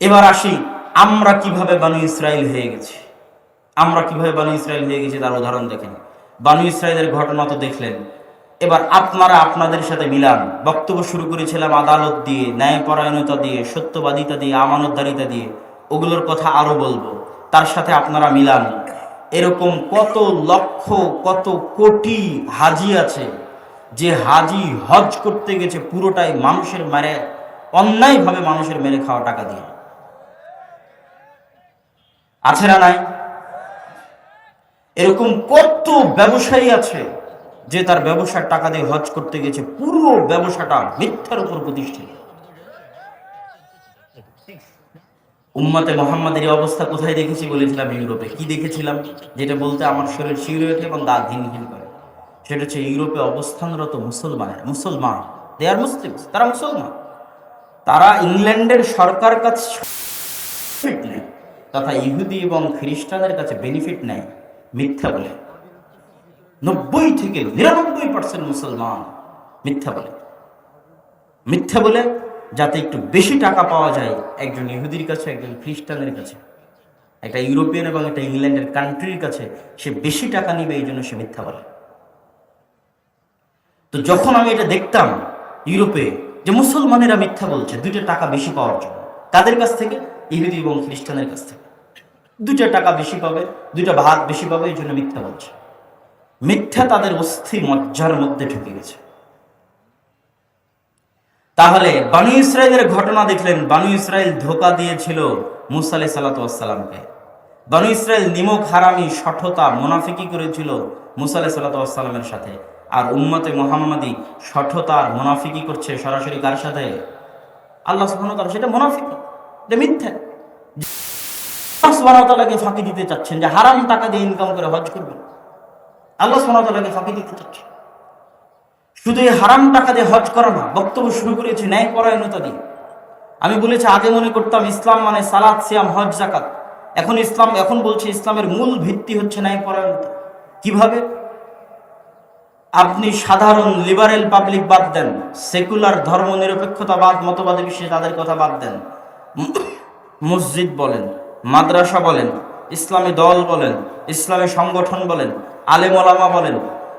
এবার আসি, আমরা কীভাবে বানু ইসরায়েল হয়ে গেছি? আমরা কীভাবে বানু ইসরায়েল হয়ে গেছি তার উদাহরণ দেখেন। বানু ইসরায়েলের ঘটনা তো দেখলেন। এবার আপনারা আপনাদের সাথে মিলান। বক্তব্য শুরু করেছিলাম আদালত দিয়ে, ন্যায়পরায়ণতা দিয়ে, সত্যবাদিতা দিয়ে, আমানতদারিতা দিয়ে। ওগুলোর কথা আরও বলব। তার সাথে আপনারা মিলান। এরকম কত লক্ষ, কত কোটি হাজি আছে যে হাজি হজ করতে গেছে পুরোটাই মানুষের মেরে, অন্যায়ভাবে মানুষের মেরে খাওয়া টাকা দিয়ে। আছে না নাই? এরকম কত ব্যবসায়ী আছে যে তার ব্যবসার টাকা দিয়ে হজ করতে গেছে পুরো ব্যবসাটা মিথ্যার উপর প্রতিষ্ঠিত। উম্মতে মোহাম্মদের অবস্থা কোথায় দেখেছি বলেছিলাম? ইউরোপে। কি দেখেছিলাম? যেটা বলতে আমার শরীর শিউরে ওঠে এবং দাঁত ঘিন ঘিন করে। সেটা হচ্ছে ইউরোপে অবস্থানরত মুসলমানের, মুসলমান। দে আর মুসলিম তারা মুসলমান। তারা ইংল্যান্ডের সরকার কাছে তথা ইহুদি এবং খ্রিস্টানদের কাছে বেনিফিট নেয় মিথ্যা বলে। নব্বই থেকে নিরানব্বই পার্সেন্ট মুসলমান মিথ্যা বলে। মিথ্যা বলে যাতে একটু বেশি টাকা পাওয়া যায় একজন ইহুদির কাছে, একজন খ্রিস্টানের কাছে। একটা ইউরোপিয়ান এবং একটা ইংল্যান্ডের কান্ট্রির কাছে সে বেশি টাকা নিবে এই জন্য সে মিথ্যা বলে। তো যখন আমি এটা দেখতাম ইউরোপে যে মুসলমানেরা মিথ্যা বলছে, দুইটা টাকা বেশি পাওয়ার জন্য, তাদের কাছ থেকে ইহুদি এবং খ্রিস্টানের কাছ থেকে। দুইটা টাকা বেশি পাবে, দুইটা ভাত বেশি পাবে, এই জন্য মিথ্যা বলছে। মিথ্যা তাদের অস্থি মজ্জার মধ্যে ঢুকে গেছে। তাহলে বানু ইসরায়েলের ঘটনা দেখলেন। বানু ইসরায়েল ধোকা দিয়েছিল মুসা আলাই সাল্লাতামকে বানু ইসরায়েল নিমক হারামি, সঠতা, মুনাফিকি করেছিল মুসা আলাই সাল্লাতামের সাথে। আর উম্মতে মোহাম্মদী আর মুনাফিকি করছে সরাসরি কার সাথে? আল্লাহ ওয়া সেটা মুনাফিকি। এটা মিথ্যা। ওয়া ফাঁকি দিতে চাচ্ছেন যে হারাম টাকা দিয়ে ইনকাম করে হজ করবেন। আল্লাহ তাআলাকে ফাঁকি দিতে চাচ্ছেন। শুধু এই হারাম টাকা দিয়ে হজ করা না, বক্তব্য শুরু করেছে ন্যায় পরায়ণতা দিয়ে। আমি বলেছি, আগে মনে করতাম ইসলাম মানে সালাদ সিয়াম, হজ জাকাত এখন ইসলাম, এখন বলছে ইসলামের মূল ভিত্তি হচ্ছে ন্যায় পরায়ণতা। কীভাবে? আপনি সাধারণ লিবারেল পাবলিক বাদ দেন সেকুলার ধর্ম নিরপেক্ষতাবাদ মতবাদী বিষয়ে তাদের কথা বাদ দেন। মসজিদ বলেন, মাদ্রাসা বলেন, ইসলামী দল বলেন, ইসলামী সংগঠন বলেন, আলেম ওলামা বলেন,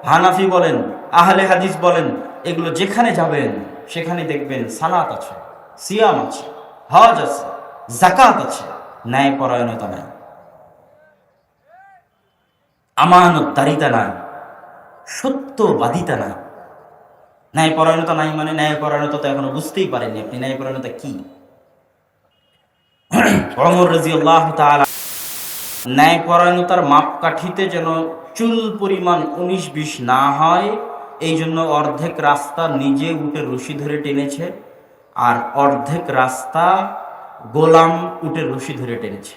হানাফি বলেন, আহলে হাদিস বলেন, এগুলো যেখানে যাবেন, সেখানে দেখবেন সালাত আছে, সিয়াম আছে, হজ আছে জাকাত আছে, ন্যায় পরায়ণতা নাই। আমানত দারিতা নাই, সত্যবাদিতা নাই। ন্যায় পরায়ণতা নাই মানে ন্যায় পরায়ণতা তো এখনও বুঝতেই পারেননি আপনি, ন্যায় পরায়ণতা কি? অমর রাজিউল্লাহ তাআলা ন্যায় পরায়ণতার মাপকাঠিতে যেন চুল পরিমাণ উনিশ বিশ না হয়, এই জন্য অর্ধেক রাস্তা নিজে উঠে রশি ধরে টেনেছে আর অর্ধেক রাস্তা গোলাম উঠে রশি ধরে টেনেছে।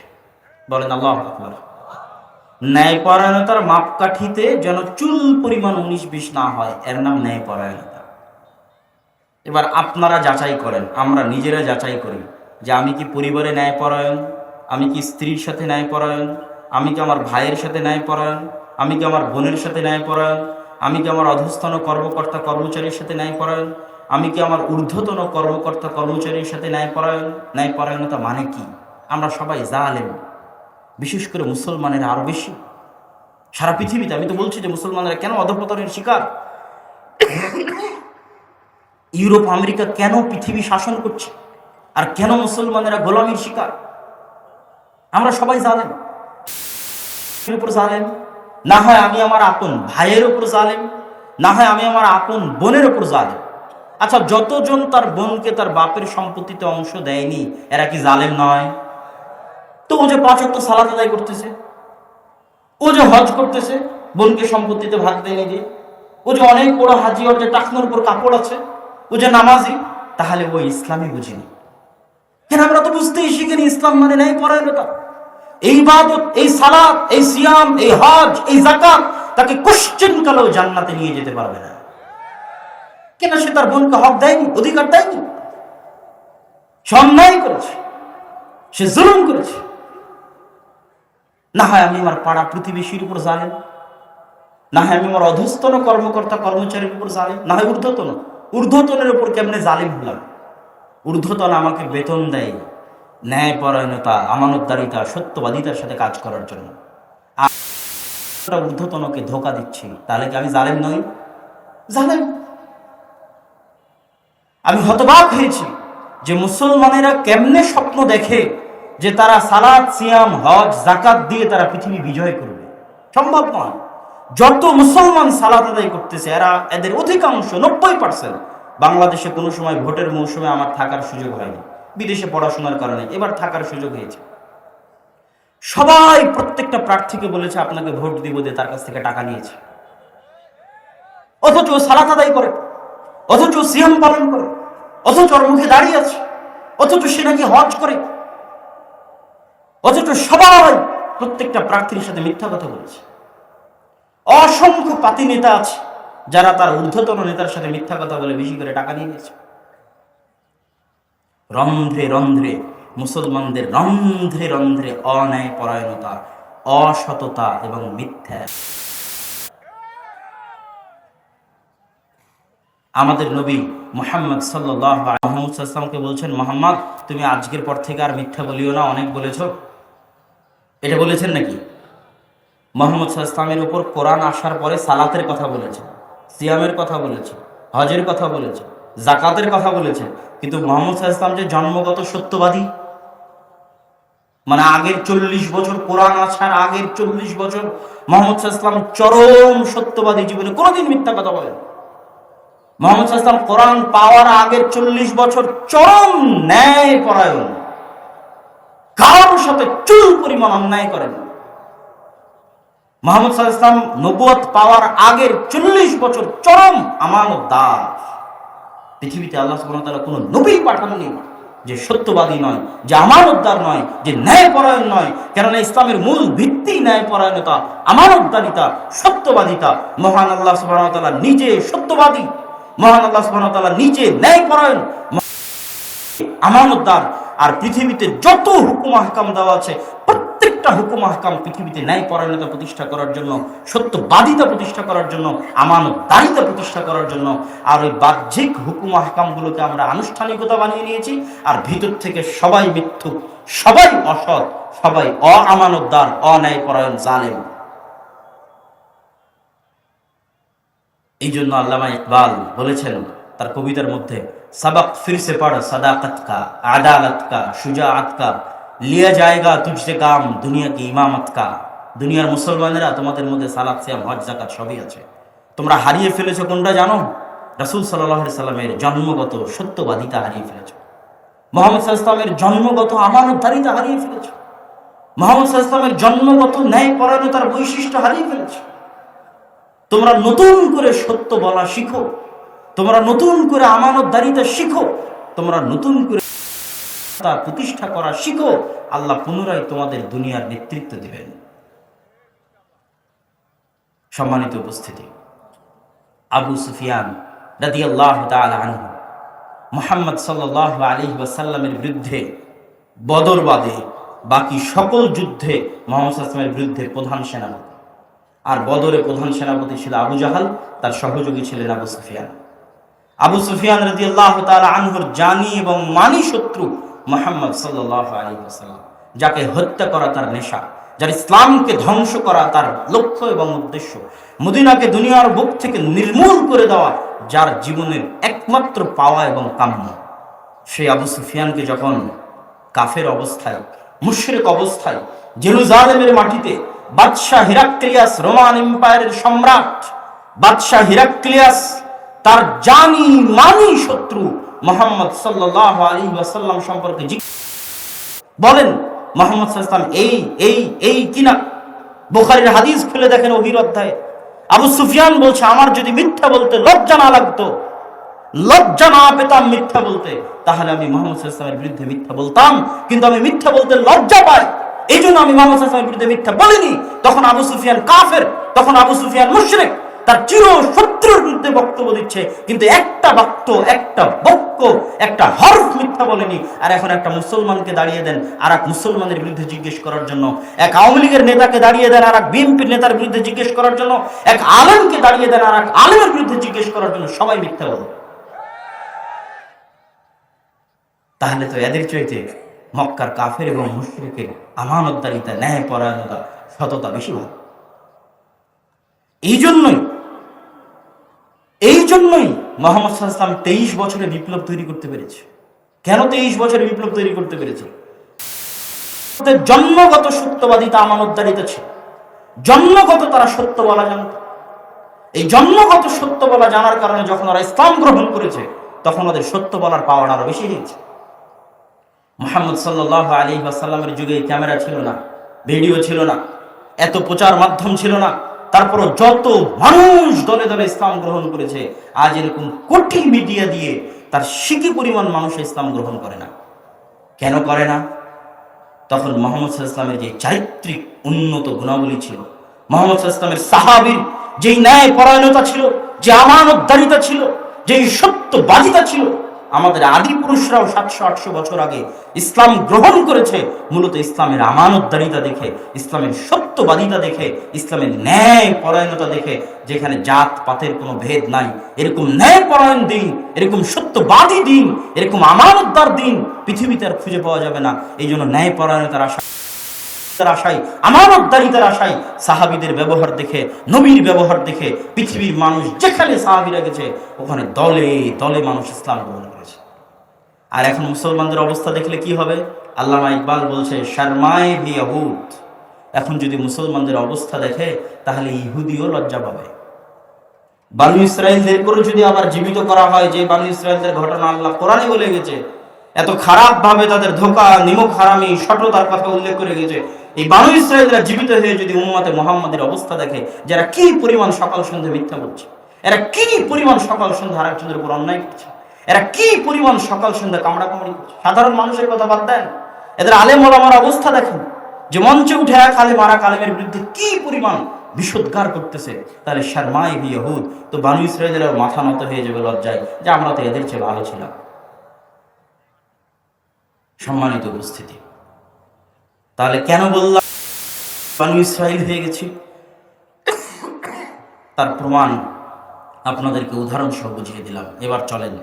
বলেন আল্লাহ আকবার। ন্যায়পরায়ণতার মাপকাঠিতে যেন চুল পরিমাণ উনিশ বিশ না হয়, এর নাম ন্যায়পরায়ণতা। এবার আপনারা যাচাই করেন, আমরা নিজেরা যাচাই করি। যে আমি কি পরিবারে ন্যায়পরায়ণ? আমি কি স্ত্রীর সাথে ন্যায়পরায়ণ? আমি কি আমার ভাইয়ের সাথে ন্যায়পরায়ণ? আমি কি আমার বোনের সাথে ন্যায়পরায়ণ? আমি কি আমার অধস্তন কর্মকর্তা কর্মচারীর সাথে ন্যায়পরায়ণ? আমি কি আমার ঊর্ধ্বতন কর্মকর্তা কর্মচারীর সাথে ন্যায়পরায়ণ? ন্যায়পরায়ণতা মানে কি? আমরা সবাই জালেম। বিশেষ করে মুসলমানেরা আরও বেশি। সারা পৃথিবীতে, আমি তো বলছি যে মুসলমানরা কেন অধপতনের শিকার? ইউরোপ, আমেরিকা কেন পৃথিবী শাসন করছে? আর কেন মুসলমানেরা গোলামির শিকার? আমরা সবাই জানেন উপর জালেম, না হয় আমি আমার আপন ভাইয়ের উপর জালেম, না হয় আমি আমার আপন বোনের উপর জালেম। আচ্ছা যতজন তার বোনকে তার বাপের সম্পত্তিতে অংশ দেয়নি, এরা কি জালেম নয়? তো ও যে পাঁচ অক্ট সালাত আদায় করতেছে, ও যে হজ করতেছে, বোনকে সম্পত্তিতে ভাগ দেয়নি দিয়ে ও যে অনেক বড় হাজি ওর যে টাকনোর উপর কাপড় আছে, ও যে নামাজি, তাহলে ও ইসলামই বুঝিনি। কেন আমরা তো বুঝতেই শিখিনি ইসলাম মানে নেই পরায়ণতা। এই বাদত এই সালাত, এই সিয়াম, এই হজ, এই জাকাত তাকে কোশ্চেন কালেও জান্নাতে নিয়ে যেতে পারবে না? কেন সে তার বোনকে হক দেয়নি, অধিকার দেয়নি? সে অন্যায় করেছে, সে জুলুম করেছে। না হয় আমি আমার পাড়া প্রতিবেশীর উপর জানেন না হয় আমি আমার অধস্তন কর্মকর্তা কর্মচারীর উপর জানেন না হয় ঊর্ধ্বতন, ঊর্ধ্বতনের উপর কেমনে জালিম হলাম? ঊর্ধ্বতন আমাকে বেতন দেয় ন্যায়পরায়ণতা, আমানতদারিতা, সত্যবাদিতার সাথে কাজ করার জন্য। আর ঊর্ধ্বতনকে ধোকা দিচ্ছি, তাহলে কি আমি জালেম নই? জালেম। আমি হতবাক হয়েছি যে মুসলমানেরা কেমনে স্বপ্ন দেখে যে তারা সালাদ সিয়াম, হজ জাকাত দিয়ে তারা পৃথিবী বিজয় করবে। সম্ভব নয়। যত মুসলমান সালাদ আদায় করতেছে, এরা এদের অধিকাংশ নব্বই পার্সেন্ট বাংলাদেশে কোনো সময় ভোটের মৌসুমে আমার থাকার সুযোগ হয়নি। বিদেশে পড়াশোনার কারণে এবার থাকার সুযোগ হয়েছে। সবাই প্রত্যেকটা প্রার্থীকে বলেছে, আপনাকে ভোট দিব দিয়ে তার কাছ থেকে টাকা নিয়েছে। অথচ সালাত আদায় করে, অথচ ও সিয়াম পালন করে, অথচ ওর মুখে দাঁড়িয়ে আছে, অথচ সে নাকি হজ করে। অথচ সবাই প্রত্যেকটা প্রার্থীর সাথে মিথ্যা কথা বলেছে। অসংখ্য পাতি নেতা আছে যারা তার ঊর্ধ্বতন নেতার সাথে মিথ্যা কথা বলে বেশি করে টাকা নিয়ে গেছে। রন্ধ্রে রন্ধ্রে, মুসলমানদের রন্ধ্রে রন্ধ্রে অন্যায় পরায়ণতা অসততা এবং মিথ্যা। আমাদের নবী মোহাম্মদ সাল্লাহ মোহাম্মদকে বলছেন, মোহাম্মদ, তুমি আজকের পর থেকে আর মিথ্যা বলিও না, অনেক বলেছ। এটা বলেছেন নাকি? মোহাম্মদ ইসলামের উপর কোরআন আসার পরে সালাতের কথা বলেছে সিয়ামের কথা বলেছে, হজের কথা বলেছে জাকাতের কথা বলেছে, কিন্তু মোহাম্মদ ইসলাম যে জন্মগত সত্যবাদী মানে আগের চল্লিশ বছর কোরআন আসার আগের চল্লিশ বছর মোহাম্মদ ইসলাম চরম সত্যবাদী জীবনে কোনোদিন মিথ্যা কথা বলেন মোহাম্মদ ইসলাম কোরআন পাওয়ার আগের চল্লিশ বছর চরম ন্যায় পরায়ণ কারোর সাথে চুল পরিমাণ অন্যায় করেন মোহাম্মদ ইসলাম নবুয়ত পাওয়ার আগের চল্লিশ বছর চরম আমানত দাস পৃথিবীতে আল্লাহ সুবাহ কোনো নবী পাঠাননি যে সত্যবাদী নয়, যে আমানতদার নয়, যে ন্যায়পরায়ণ নয়। কেননা ইসলামের মূল ভিত্তি ন্যায়পরায়ণতা, আমানতদারিতা, সত্যবাদিতা। মহান আল্লাহ সুবাহ নিজে সত্যবাদী। মহান আল্লাহ সুবাহ নিজে ন্যায়পরায়ণ। আমানতদার। আর পৃথিবীতে যত হুকুম হাকাম দেওয়া আছে প্রত্যেকটা হুকুম আহকাম পৃথিবীতে ন্যায় পরায়ণতা প্রতিষ্ঠা করার জন্য, সত্যবাদিতা প্রতিষ্ঠা করার জন্য আমান দায়িতা প্রতিষ্ঠা করার জন্য, আর ওই বাহ্যিক হুকুম আহকামগুলোকে আমরা আনুষ্ঠানিকতা বানিয়ে নিয়েছি, আর ভিতর থেকে সবাই মৃত্যু সবাই অসৎ, সবাই অআমানতদার, অন্যায়পরায়ণ জানেন এই জন্য আল্লামা ইকবাল বলেছেন তার কবিতার মধ্যে, সাবাক ফিরসে পাড় সাদাকাতকা, আদালতকা সুজা আতকা লিয়া যায়গা তুজতে কাম দুনিয়া কি ইমামত কা দুনিয়ার মুসলমানেরা তোমাদের মধ্যে সালাত সিয়াম হজ জাকাত সবই আছে তোমরা হারিয়ে ফেলেছো কোনটা জানো রাসুল সাল্লাহ সাল্লামের জন্মগত সত্যবাদিতা হারিয়ে ফেলেছো মোহাম্মদ সাল্লামের জন্মগত আমানতধারিতা হারিয়ে ফেলেছো। মোহাম্মদ সাল্লামের জন্মগত ন্যায় পরায়ণতার বৈশিষ্ট্য হারিয়ে ফেলেছো। তোমরা নতুন করে সত্য বলা শিখো। তোমরা নতুন করে আমানতদারিতা শিখো। তোমরা নতুন করে তা প্রতিষ্ঠা করা শিখো, আল্লাহ পুনরায় তোমাদের দুনিয়ার নেতৃত্ব দিবেন। সম্মানিত উপস্থিতি, আবু সুফিয়ান রাদি আল্লাহ মোহাম্মদ সাল্লাহ আলী ওয়াসাল্লামের বিরুদ্ধে বদরবাদে বাকি সকল যুদ্ধে মোহাম্মদ আসলামের বিরুদ্ধে প্রধান সেনাপতি। আর বদরে প্রধান সেনাপতি ছিল আবু জাহাল, তার সহযোগী ছিলেন আবু সুফিয়ান। আবু সুফিয়ান রাজি আল্লাহ আনহুর জানি এবং মানি শত্রু মোহাম্মদ সাল্লাহ আলী আসাল্লাম যাকে হত্যা করা তার নেশা, যার ইসলামকে ধ্বংস করা তার লক্ষ্য এবং উদ্দেশ্য, মদিনাকে দুনিয়ার বুক থেকে নির্মূল করে দেওয়া যার জীবনের একমাত্র পাওয়া এবং কাম্য। সেই আবু সুফিয়ানকে যখন কাফের অবস্থায়, মুশরিক অবস্থায়, জেরুজালেমের মাটিতে বাদশাহ হিরাক্লিয়াস, রোমান এম্পায়ারের সম্রাট বাদশাহ হিরাক্লিয়াস, তার জানি মানি শত্রু মোহাম্মদ সাল্লাহ আলী ওয়াসাল্লাম সম্পর্কে বলেন, মোহাম্মদ এই এই এই কিনা বোখারির হাদিস খুলে দেখেন অহির অধ্যায়ে। আবু সুফিয়ান বলছে, আমার যদি মিথ্যা বলতে লজ্জা না লাগতো, লজ্জা না পেতাম মিথ্যা বলতে, তাহলে আমি মোহাম্মদ সাল্লামের বিরুদ্ধে মিথ্যা বলতাম। কিন্তু আমি মিথ্যা বলতে লজ্জা পাই। এই জন্য আমি মোহাম্মদ সাল্লামের বিরুদ্ধে মিথ্যা বলিনি। তখন আবু সুফিয়ান কাফের, তখন আবু সুফিয়ান মুশরিক। তার চির শত্রুর বিরুদ্ধে বক্তব্য দিচ্ছে। কিন্তু একটা বাক্য, একটা বক্য, একটা হরফ মিথ্যা বলেনি। আর এখন একটা মুসলমানকে দাঁড়িয়ে দেন আর এক মুসলমানের বিরুদ্ধে জিজ্ঞেস করার জন্য। এক আওয়ামী লীগের নেতাকে দাঁড়িয়ে দেন আর এক বিএনপির নেতার বিরুদ্ধে জিজ্ঞেস করার জন্য। এক আলমকে দাঁড়িয়ে দেন আর এক আলমের বিরুদ্ধে জিজ্ঞেস করার জন্য। সবাই মিথ্যা বলে। তাহলে তো এদের চাইতে মক্কার কাফের এবং মুশ্রিকের আমানতদারিতা ন্যায় পরায়ণতা সততা বেশি ভালো। এই জন্যই এই জন্যই মোহাম্মদ ইসলাম তেইশ বছরে বিপ্লব তৈরি করতে পেরেছে। কেন তেইশ বছরে বিপ্লব তৈরি করতে পেরেছে? জন্মগত সত্যবাদিতা আমানতদারিতা ছিল জন্মগত তারা সত্য বলা জানত। এই জন্মগত সত্য বলা জানার কারণে যখন ওরা ইসলাম গ্রহণ করেছে, তখন ওদের সত্য বলার পাওয়ার আরও বেশি হয়েছে। মোহাম্মদ সাল্লাহ আলী আসাল্লামের যুগে ক্যামেরা ছিল না, ভিডিও ছিল না, এত প্রচার মাধ্যম ছিল না তারপরও যত মানুষ দলে দলে ইসলাম গ্রহণ করেছে, আজ এরকম কোটি মিডিয়া দিয়ে তার শিকি পরিমাণ মানুষ ইসলাম গ্রহণ করে না। কেন করে না? তখন মোহাম্মদ ইসলামের যে চারিত্রিক উন্নত গুণাবলী ছিল, মোহাম্মদ ইসলামের সাহাবির যেই ন্যায় পরায়ণতা ছিল, যে আমানতদারিতা ছিল, যেই সত্যবাদিতা ছিল আমাদের আদি পুরুষরাও সাতশো, আটশো বছর আগে ইসলাম গ্রহণ করেছে। মূলত ইসলামের আমানতদারিতা দেখে, ইসলামের সত্যবাদিতা দেখে, ইসলামের ন্যায় পরায়ণতা দেখে, যেখানে জাত পাতের কোনো ভেদ নাই। এরকম ন্যায় পরায়ণ দিন, এরকম সত্যবাদী দিন, এরকম আমানতদার দিন পৃথিবীতে আর খুঁজে পাওয়া যাবে না। এই জন্য ন্যায় পরায়ণতার আশা আশায় আমানতদারিতার আশায় সাহাবিদের ব্যবহার দেখে, নবীর ব্যবহার দেখে পৃথিবীর মানুষ যেখানে সাহাবিরা গেছে, ওখানে দলে দলে মানুষ ইসলাম গ্রহণ আর এখন মুসলমানদের অবস্থা দেখলে কি হবে? আল্লামা ইকবাল বলছে, শর্মায় ইয়াহুদ। এখন যদি মুসলমানদের অবস্থা দেখে, তাহলে ইহুদিও লজ্জা পাবে। বানু ইসরায়েলদের করে যদি আবার জীবিত করা হয়, যে বানু ইসরায়েলদের ঘটনা আল্লাহ কোরআনে বলে গেছে, এত খারাপ ভাবে তাদের ধোকা, নিমক হারামি সঠতার কথা উল্লেখ করে গেছে, এই বানু ইসরায়েলরা জীবিত হয়ে যদি উম্মতে মোহাম্মদের অবস্থা দেখে যারা কি পরিমাণ সকাল সন্ধ্যে মিথ্যা করছে এরা কি পরিমাণ সকাল সন্ধ্যা আরেকজনের উপর অন্যায় করছে? এরা কি পরিমাণ সকাল সন্ধ্যা কামড়া কামড়ি সাধারণ মানুষের কথা বাদ দেন। এদের আলেম ওলামার অবস্থা দেখেন। যে মঞ্চে উঠে এক আলেম আর আলেমের বিরুদ্ধে কি পরিমাণ বিষোদ্গার করতেছে, তাহলে শর্মাই ইহুদ, তো বানু ইসরায়েলের মাথা নত হয়ে যাবে লজ্জায় যে আমরা তো এদের চেয়ে ভালো ছিলাম। সম্মানিত উপস্থিতি, তাহলে কেন বললাম বানু ইসরায়েল হয়ে গেছি? তার প্রমাণ আপনাদেরকে উদাহরণ সহ বুঝিয়ে দিলাম। এবার চলেন।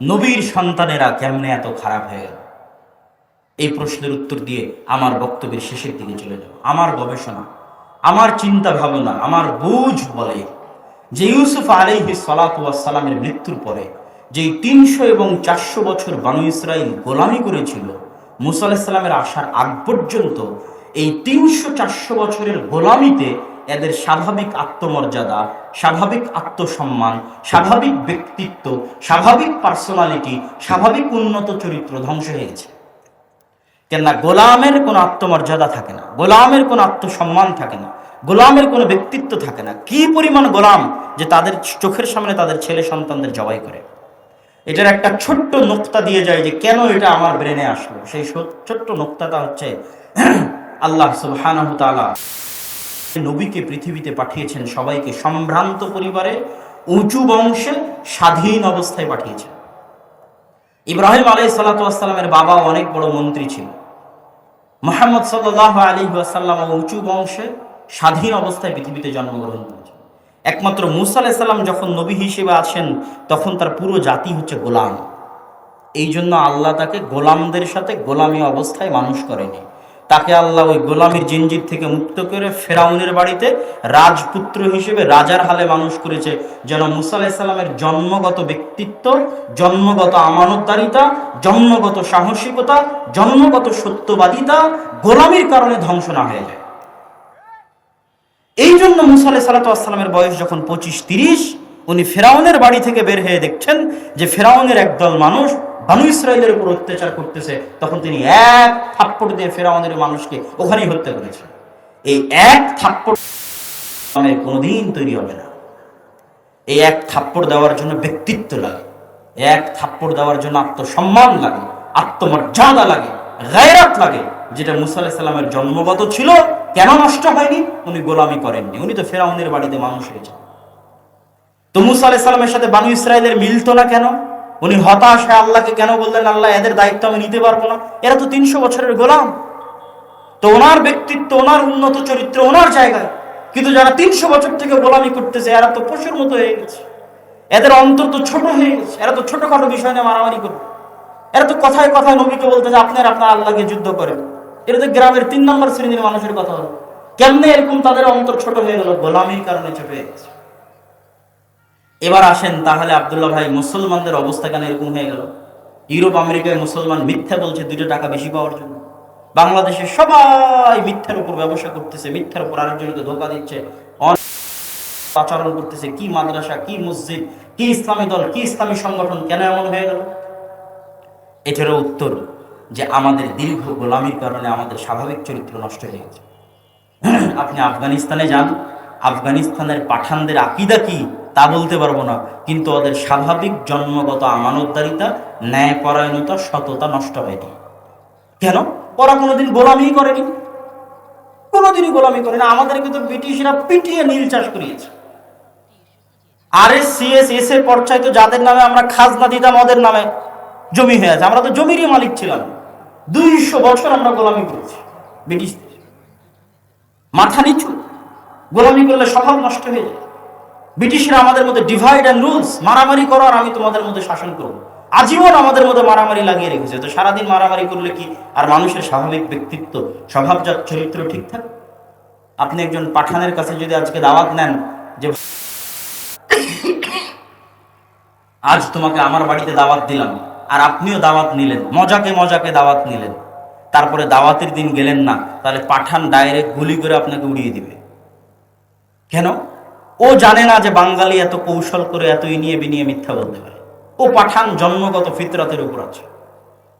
নবীর সন্তানেরা কেমনে এত খারাপ হয়ে গেল? এই প্রশ্নের উত্তর দিয়ে আমার বক্তব্যের শেষের দিকে চলে যাব। আমার গবেষণা, আমার চিন্তা ভাবনা আমার বুঝ বলে যে ইউসুফ আলাইহি সালাতামের মৃত্যুর পরে যেই তিনশো এবং চারশো বছর বানু ইসরায়েল গোলামি করেছিল, মুসা আলাহিসাল্লামের আসার আগ পর্যন্ত এই তিনশো চারশো বছরের গোলামিতে এদের স্বাভাবিক আত্মমর্যাদা, স্বাভাবিক আত্মসম্মান, স্বাভাবিক ব্যক্তিত্ব, স্বাভাবিক পার্সোনালিটি, স্বাভাবিক উন্নত চরিত্র ধ্বংস হয়ে গেছে। কেননা গোলামের কোনো আত্মমর্যাদা থাকে না, গোলামের কোনো আত্মসম্মান থাকে না, গোলামের কোনো ব্যক্তিত্ব থাকে না। কি পরিমাণ গোলাম যে তাদের চোখের সামনে তাদের ছেলে সন্তানদের জবাই করে? এটার একটা ছোট্ট নোক্তা দিয়ে যায় যে কেন এটা আমার ব্রেনে আসলো? সেই ছোট্ট নোক্তাটা হচ্ছে আল্লাহ সুবহানাহু তাআলা নবীকে পৃথিবীতে পাঠিয়েছেন, সবাইকে সম্ভ্রান্ত পরিবারে, উঁচু বংশে, স্বাধীন অবস্থায় পাঠিয়েছেন। ইব্রাহিম আলাই সাল্লাতামের বাবা অনেক বড় মন্ত্রী ছিল। মোহাম্মদ সাল্লাহ আলী আসাল্লাম উঁচু বংশে, স্বাধীন অবস্থায় পৃথিবীতে জন্মগ্রহণ করেছেন। একমাত্র মুসা আলাইসাল্লাম যখন নবী হিসেবে আছেন, তখন তার পুরো জাতি হচ্ছে গোলাম। এই জন্য আল্লাহ তাকে গোলামদের সাথে গোলামী অবস্থায় মানুষ করেনি। তাকে আল্লাহ ওই গোলামীর জিঞ্জির থেকে মুক্ত করে ফেরাউনের বাড়িতে রাজপুত্র হিসেবে রাজার হালে মানুষ করেছে। যেন মুসা আলাহিসাল্লামের জন্মগত ব্যক্তিত্ব, জন্মগত আমানতদারিতা, জন্মগত সাহসিকতা, জন্মগত সত্যবাদিতা গোলামীর কারণে ধ্বংস না হয়ে যায়। এই জন্য মুসা আলাই বয়স যখন পঁচিশ তিরিশ, উনি ফেরাউনের বাড়ি থেকে বের হয়ে দেখছেন যে ফেরাউনের একদল মানুষ বানু ইসরায়েলের উপর অত্যাচার করতেছে, তখন তিনি এক থাপ্পড় দিয়ে ফেরাউনের মানুষকে ওখানেই হত্যা করেছেন। এই এক থাপ্পড় কোনোদিন তৈরি হবে না। এই এক থাপ্পড় দেওয়ার জন্য ব্যক্তিত্ব লাগে। এক থাপ্পড় দেওয়ার জন্য আত্মসম্মান লাগে, আত্মমর্যাদা লাগে, গায়রাত লাগে, যেটা মুসা আলাহিসাল্লামের জন্মগত ছিল, কেন নষ্ট হয়নি? উনি গোলামি করেননি। উনি তো ফেরাউনের বাড়িতে মানুষ হয়েছে তো মুসা আলাহিসাল্লামের সাথে বানু ইসরায়েলের মিলতো না কেন? উনি হতাশ হয়ে আল্লাহকে কেন বললেন, আল্লাহ, এদের দায়িত্ব আমি নিতে পারব না। এরা তো তিনশো বছরের গোলাম। তো ওনার ব্যক্তিত্ব, ওনার উন্নত চরিত্র, ওনার জায়গায়। কিন্তু যারা তিনশো বছর থেকে গোলামি করতেছে, এরা তো পশুর মতো হয়ে গেছে। এদের অন্তর তো ছোট হয়ে গেছে। এরা তো ছোটখাটো বিষয় নিয়ে মারামারি করবে। এরা তো কথায় কথায় নবীকে বলতে যে, আপনার আপনার আল্লাহকে যুদ্ধ করেন। এটা তো গ্রামের তিন নম্বর শ্রেণির মানুষের কথা হলো কেমনে এরকম তাদের অন্তর ছোট হয়ে গেল? গোলামির কারণে ছোট হয়ে গেছে। এবার আসেন তাহলে আবদুল্লাহ ভাই, মুসলমানদের অবস্থা কেন এরকম হয়ে গেল? ইউরোপ, আমেরিকায় মুসলমান মিথ্যা বলছে দুটো টাকা বেশি পাওয়ার জন্য। বাংলাদেশে সবাই মিথ্যার উপর ব্যবসা করতেছে, মিথ্যার উপর আরেকজনকে ধোকা দিচ্ছে আচরণ করতেছে। কি মাদ্রাসা, কি মসজিদ, কি ইসলামী দল, কি ইসলামী সংগঠন, কেন এমন হয়ে গেল? এটারও উত্তর যে আমাদের দীর্ঘ গোলামির কারণে আমাদের স্বাভাবিক চরিত্র নষ্ট হয়ে গেছে। আপনি আফগানিস্তানে যান, আফগানিস্তানের পাঠানদের আকিদা কি? তা বলতে পারব না। কিন্তু ওদের স্বাভাবিক জন্মগত আমানতদারিতা, ন্যায়পরায়ণতা, সততা নষ্ট হয়নি কেন? ওরা কোনোদিন গোলামি করেনি। কোনোদিনই গোলামি করে না আমাদেরকে তো ব্রিটিশরা পিটিয়ে নীল চাষ করিয়েছে। আর এস সিএস এস এর পর্যায়ে তো যাদের নামে আমরা খাজনা দিতাম, ওদের নামে জমি হয়ে আছে। আমরা তো জমিরই মালিক ছিলাম। দুইশো বছর আমরা গোলামি করেছি ব্রিটিশ মাথা নিচু। গোলামি করলে স্বভাব নষ্ট হয়ে যায়। ব্রিটিশরা আমাদের মধ্যে ডিভাইড অ্যান্ড রুলস মারামারি করো আর আমি তোমাদের মধ্যে শাসন করব। আজীবন আমাদের মধ্যে মারামারি লাগিয়ে রেখেছে। তো সারাদিন মারামারি করলে কি আর মানুষের স্বাভাবিক ব্যক্তিত্ব স্বভাবজাত চরিত্র ঠিক থাকে? আপনি একজন পাঠানের কাছে যদি আজকে দাওয়াত নেন যে, আজ তোমাকে আমার বাড়িতে দাওয়াত দিলাম আর আপনিও দাওয়াত নিলেন, মজাকে মজাকে দাওয়াত নিলেন। তারপরে দাওয়াতের দিন গেলেন না, তাহলে পাঠান ডাইরেক্ট গুলি করে আপনাকে উড়িয়ে দিবে। কেন? ও জানে না যে বাঙালি এত কৌশল করে এত ইনিয়ে বিনিয়ে মিথ্যা বলতে পারে। ও পাঠান জন্মগত ফিতরাতের উপর আছে।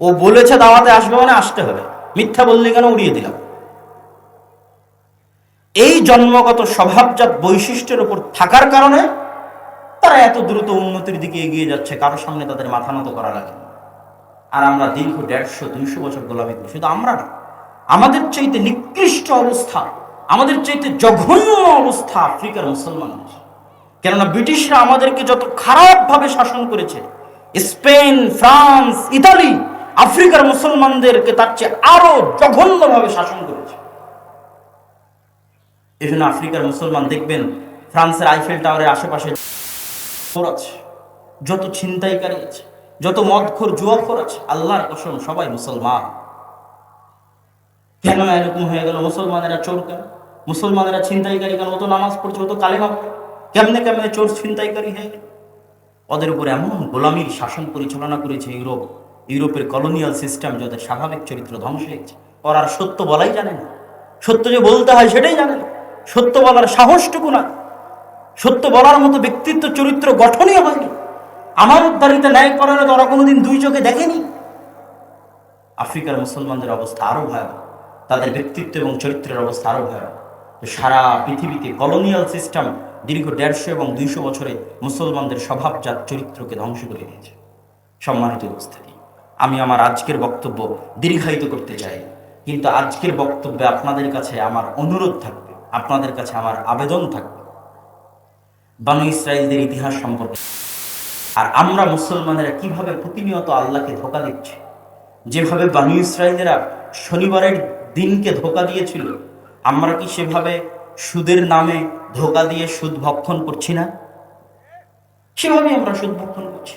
ও বলেছে দাওয়াতে আসবে মানে আসতে হবে। মিথ্যা বললে কেন উড়িয়ে দিলাম? এই জন্মগত স্বভাবজাত বৈশিষ্ট্যের উপর থাকার কারণে তারা এত দ্রুত উন্নতির দিকে এগিয়ে যাচ্ছে কারোর সামনে তাদের মাথা নত করা লাগে আর আমরা দীর্ঘ দেড়শো, দুইশো বছর গোলামি করি শুধু আমরা না। আমাদের চাইতে নিকৃষ্ট অবস্থা আমাদের চাইতে জঘন্য অবস্থা আফ্রিকার মুসলমানদের কেননা ব্রিটিশরা আমাদেরকে যত খারাপভাবে শাসন করেছে, স্পেন, ফ্রান্স, ইতালি, আফ্রিকার মুসলমানদেরকে তার চেয়ে আরও জঘন্যভাবে শাসন করেছে। জন্য আফ্রিকার মুসলমান দেখবেন, ফ্রান্সের আইফেল টাওয়ারের আশেপাশে আছে। যত ছিনতাইকারী আছে, যত মদখোর, জুয়াখোর আছে, আল্লাহর কসম সবাই মুসলমান। কেন এরকম হয়ে গেল মুসলমানেরা চোর কেন মুসলমানেরা ছিনতাইকারী কেন? ও তো নামাজ পড়ছে, ও তো কালেমা। কেমনে কেমনে চোর ছিনতাইকারী হয়ে ওদের উপর এমন গোলামির শাসন পরিচালনা করেছে ইউরোপ। ইউরোপের কলোনিয়াল সিস্টেম যাদের স্বাভাবিক চরিত্র ধ্বংস হয়েছে। ওরা আর সত্য বলাই জানে না। সত্য যে বলতে হয় সেটাই জানে না। সত্য বলার সাহসটুকু না সত্য বলার মতো ব্যক্তিত্ব চরিত্র গঠনই হয়নি। আমার উদ্ধারিত ন্যায় পরায়ণ ওরা কোনোদিন দুই চোখে দেখেনি। আফ্রিকার মুসলমানদের অবস্থা আরও ভয়াবহ। তাদের ব্যক্তিত্ব এবং চরিত্রের অবস্থা আরও ভয়াবহ। সারা পৃথিবীতে কলোনিয়াল সিস্টেম দীর্ঘ দেড়শো এবং দুইশো বছরে মুসলমানদের স্বভাব স্বভাবজাত চরিত্রকে ধ্বংস করে দিয়েছে। সম্মানিত উপস্থিতি, আমি আমার আজকের বক্তব্য দীর্ঘায়িত করতে চাই, কিন্তু আজকের বক্তব্যে আপনাদের কাছে আমার অনুরোধ থাকবে, আপনাদের কাছে আমার আবেদন থাকবে। বানু ইসরায়েলদের ইতিহাস সম্পর্কে। আর আমরা মুসলমানেরা কীভাবে প্রতিনিয়ত আল্লাহকে ধোকা দিচ্ছি, যেভাবে বানু ইসরায়েলেরা শনিবারের দিনকে ধোকা দিয়েছিল আমরা কি সেভাবে সুদের নামে ধোকা দিয়ে সুদ ভক্ষণ করছি না? সেভাবেই আমরা সুদ ভক্ষণ করছি।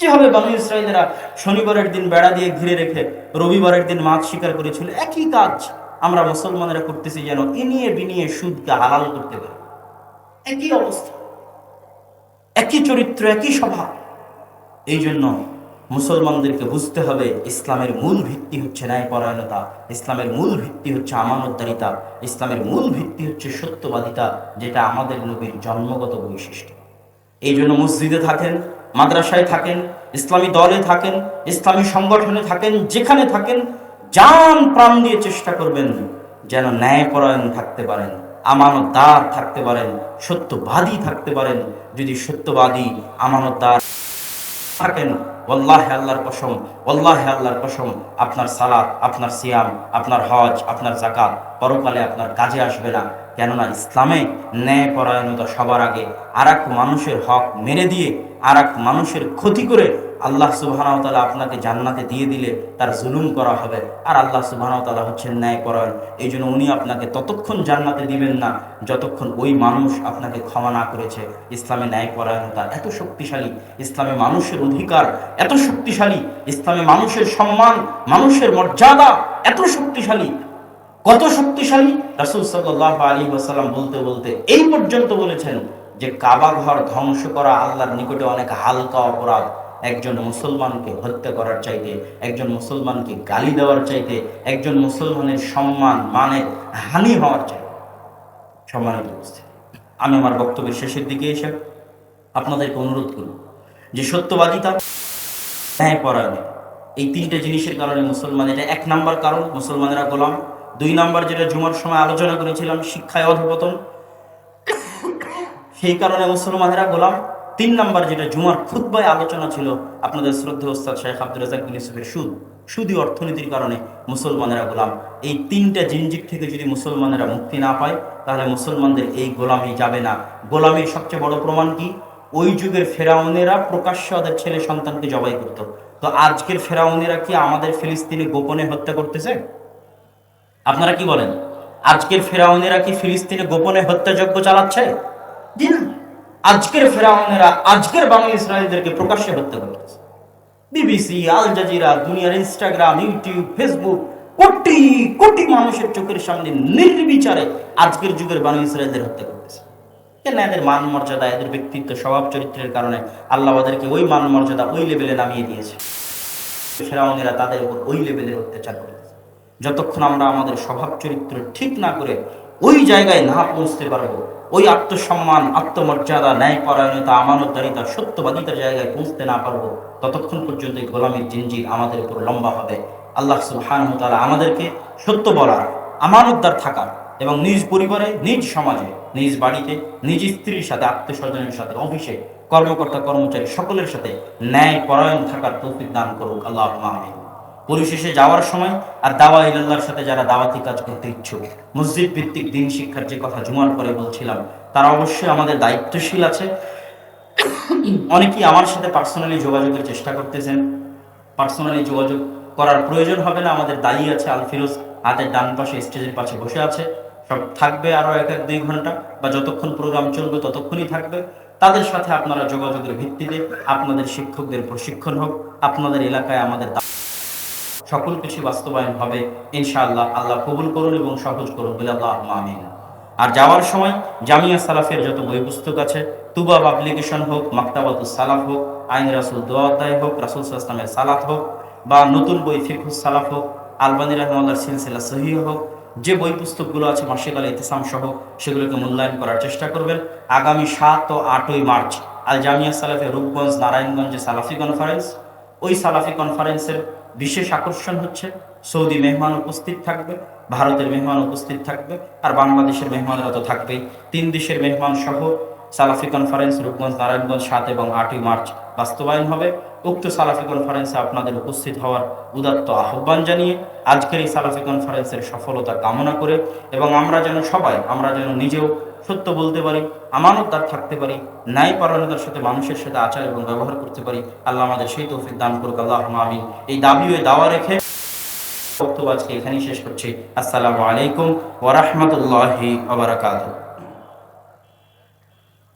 যেভাবে বানু ইসরায়েলেরা শনিবারের দিন বেড়া দিয়ে ঘিরে রেখে রবিবারের দিন মাছ শিকার করেছিল, একই কাজ আমরা মুসলমানেরা করতেছি যেন এনিয়ে বিনিয়ে সুদকে হালাল করতে পারি। একই অবস্থা, একই চরিত্র, একই স্বভাব। এই জন্য মুসলমানদেরকে বুঝতে হবে, ইসলামের মূল ভিত্তি হচ্ছে ন্যায়পরায়ণতা, ইসলামের মূল ভিত্তি হচ্ছে আমানতদারিতা, ইসলামের মূল ভিত্তি হচ্ছে সত্যবাদিতা, যেটা আমাদের নবীর জন্মগত বৈশিষ্ট্য। এই জন্য মসজিদে থাকেন, মাদ্রাসায় থাকেন, ইসলামী দলে থাকেন, ইসলামী সংগঠনে থাকেন, যেখানে থাকেন যান প্রাণ দিয়ে চেষ্টা করবেন যেন ন্যায়পরায়ণ থাকতে পারেন, আমানতদার থাকতে পারেন, সত্যবাদী থাকতে পারেন। যদি সত্যবাদী, আমানতদার থাকেন ওল্লাহে আল্লাহর কসম ওল্লাহে আল্লাহর কসম, আপনার সালাদ আপনার সিয়াম, আপনার হজ, আপনার জাকাত পরকালে আপনার কাজে আসবে না। কেননা ইসলামে ন্যায় পরায়ণতা সবার আগে। আর মানুষের হক মেরে দিয়ে আর মানুষের ক্ষতি করে আল্লাহ সুবাহানাও তালা আপনাকে জান্নাতে দিয়ে দিলে তার জুলুম করা হবে। আর আল্লাহ সুবাহানাও তালা হচ্ছেন ন্যায় পরায়ণ এই জন্য উনি আপনাকে ততক্ষণ জান্নাতে দিবেন না, যতক্ষণ ওই মানুষ আপনাকে ক্ষমা না করেছে। ইসলামে ন্যায় পরায়ণতা এত শক্তিশালী, ইসলামে মানুষের অধিকার এত শক্তিশালী, ইসলামে মানুষের সম্মান, মানুষের মর্যাদা এত শক্তিশালী। কত শক্তিশালী? রাসুল সাল্লাহ আলী ওয়াসাল্লাম বলতে বলতে এই পর্যন্ত বলেছেন যে কাবা ঘর ধ্বংস করা আল্লাহর নিকটে অনেক হালকা অপরাধ। একজন মুসলমানকে হত্যা করার চাইতে, একজন মুসলমানকে গালি দেওয়ার চাইতে, একজন মুসলমানের সম্মান মানে হানি হওয়ার চাইতে। সম্মানিত উপস্থিতি আমি আমার বক্তব্যের শেষের দিকে এসে আপনাদেরকে অনুরোধ করব যে সত্যবাদিতা ন্যায় পরায়ণ। এই তিনটে জিনিসের কারণে মুসলমান, এটা এক নাম্বার কারণ, মুসলমানেরা গোলাম। দুই নাম্বার যেটা জুমার সময় আলোচনা করেছিলাম, শিক্ষায় অধপতন। সেই কারণে মুসলমানেরা গোলাম। তিন নাম্বার যেটা জুমার খুদ্বায় আলোচনা ছিল আপনাদের শ্রদ্ধা ওস্তাদ শেখ আব্দুল রাজাক ইউসুফের সুদ, সুদী অর্থনীতির কারণে মুসলমানেরা গোলাম। এই তিনটা জিনজির থেকে যদি মুসলমানেরা মুক্তি না পায়, তাহলে মুসলমানদের এই গোলামি যাবে না। গোলামির সবচেয়ে বড় প্রমাণ কি? ওই যুগের ফেরাউনেরা প্রকাশ্য ওদের ছেলে সন্তানকে জবাই করত। তো আজকের ফেরাউনেরা কি আমাদের ফিলিস্তিনে গোপনে হত্যা করতেছে? আপনারা কি বলেন? আজকের ফেরাউনেরা কি ফিলিস্তিনে গোপনে হত্যাযজ্ঞ চালাচ্ছে? জি না। আজকের ফেরাউনেরা, আজকের বাংলা ইসরায়েলদেরকে প্রকাশ্যে হত্যা করতেছে। বিবিসি, আল জাজিরা, দুনিয়ার ইনস্টাগ্রাম, ইউটিউব, ফেসবুক, কোটি কোটি মানুষের চোখের সামনে নির্বিচারে আজকের যুগের বানু ইসরায়েলদের হত্যা করতেছে। কেন এদের মান মর্যাদা এদের ব্যক্তিত্ব, স্বভাব চরিত্রের কারণে আল্লাহ ওদেরকে ওই মান মর্যাদা ওই লেভেলে নামিয়ে দিয়েছে। ফেরাউনেরা তাদের উপর ওই লেভেলের অত্যাচার করতেছে। যতক্ষণ আমরা আমাদের স্বভাব চরিত্র ঠিক না করে ওই জায়গায় না পৌঁছতে পারব ওই আত্মসম্মান, আত্মমর্যাদা ন্যায় পরায়ণতা আমানতদারিতা সত্যবাদিতার জায়গায় পৌঁছতে না পারব, ততক্ষণ পর্যন্ত এই গোলামীর জিনজির আমাদের উপর লম্বা হবে। আল্লাহ সুবহান তারা আমাদেরকে সত্য বলার, আমানতদার থাকার এবং নিজ পরিবারে, নিজ সমাজে, নিজ বাড়িতে, নিজ স্ত্রীর সাথে, আত্মস্বজনের সাথে, অফিসে কর্মকর্তা কর্মচারী সকলের সাথে ন্যায় পরায়ণ থাকার তৌফিক দান করুক। আল্লাহ আমিন। পরিশেষে যাওয়ার সময় আর দাওয়া ইল্লাহর সাথে যারা দাওয়াতি কাজ করতে ইচ্ছুক, মসজিদ ভিত্তিক দিন শিক্ষার যে কথা জুমার পরে বলছিলাম, তারা অবশ্যই আমাদের দায়িত্বশীল আছে। অনেকেই আমার সাথে পার্সোনালি যোগাযোগের চেষ্টা করতেছেন। পার্সোনালি যোগাযোগ করার প্রয়োজন হবে না, আমাদের দায়ী আছে আলফিরোজ হাতের ডান পাশে, স্টেজের পাশে বসে আছে। সব থাকবে আরও এক এক দুই ঘণ্টা বা যতক্ষণ প্রোগ্রাম চলবে ততক্ষণই থাকবে। তাদের সাথে আপনারা যোগাযোগের ভিত্তিতে আপনাদের শিক্ষকদের প্রশিক্ষণ হোক, আপনাদের এলাকায় আমাদের সকল কিছু বাস্তবায়ন হবে, ইনশাআল্লাহ আল্লাহ কবুল করুন এবং সহজ করুন বলে আল্লাহ আমিন। আর যাওয়ার সময় জামিয়া সালাফের যত বই পুস্তক আছে, তুবা পাবলিকেশন হোক মাক্তাবাতুস সালাফ হোক, আইন রাসুল দোয়া হোক, রাসুল ইসলামের সালাত হোক, বা নতুন বই ফিকুস সালাফ হোক, আলবানী রহমাল্লার সিলসিলা সহি হোক, যে বই পুস্তকগুলো আছে মাসিক আল ইতিসাম সহ, সেগুলোকে মূল্যায়ন করার চেষ্টা করবেন আগামী সাত ও আটই মার্চ আল জামিয়া সালাফে রূপগঞ্জ, নারায়ণগঞ্জে সালাফি কনফারেন্স ওই সালাফি কনফারেন্সের বিশেষ আকর্ষণ হচ্ছে সৌদি মেহমান উপস্থিত থাকবে, ভারতের মেহমান উপস্থিত থাকবে আর বাংলাদেশের মেহমানরা তো থাকবেই। তিন দেশের মেহমান সহ সালাফি কনফারেন্স রূপগঞ্জ, নারায়ণগঞ্জ, সাত এবং আটই মার্চ বাস্তবায়ন হবে। উক্ত সালাফি কনফারেন্সে আপনাদের উপস্থিত হওয়ার উদাত্ত আহ্বান জানিয়ে আজকের এই সালাফি কনফারেন্সের সফলতা কামনা করে এবং আমরা যেন সবাই, আমরা যেন নিজেও সত্য বলতে পারি আমানতদার থাকতে পারি, ন্যায় পরায়ণতার সাথে মানুষের সাথে আচার এবং ব্যবহার করতে পারি, আল্লাহ আমাদের সেই তৌফিক দান করুক আল্লাহ আমিন। এই দাবি ওই দাওয়া রেখে বক্তব্য আজকে এখানেই শেষ করছি। আসসালামু আলাইকুম ওরহমতুল্লাহি আবরাকাতুহ